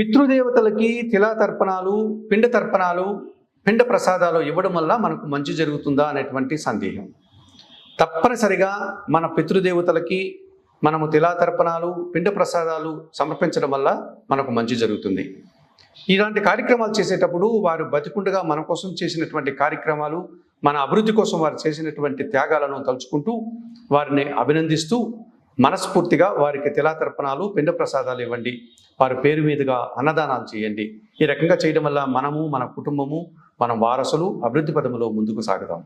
పితృదేవతలకి తిలా తర్పణాలు పిండ తర్పణాలు పిండ ప్రసాదాలు ఇవ్వడం వల్ల మనకు మంచి జరుగుతుందా అనేటువంటి సందేహం. తప్పనిసరిగా మన పితృదేవతలకి మనము తిలా తర్పణాలు పిండ ప్రసాదాలు సమర్పించడం వల్ల మనకు మంచి జరుగుతుంది. ఇలాంటి కార్యక్రమాలు చేసేటప్పుడు వారు బతికుండగా మన కోసం చేసినటువంటి కార్యక్రమాలు మన అభివృద్ధి కోసం వారు చేసినటువంటి త్యాగాలను తలుచుకుంటూ వారిని అభినందిస్తూ మనస్ఫూర్తిగా వారికి తిలా తర్పణాలు పిండ ప్రసాదాలు ఇవ్వండి. వారి పేరు మీదుగా అన్నదానాలు చేయండి. ఈ రకంగా చేయడం వల్ల మనము మన కుటుంబము మన వారసులు అభివృద్ధి పదములో ముందుకు సాగుదాం.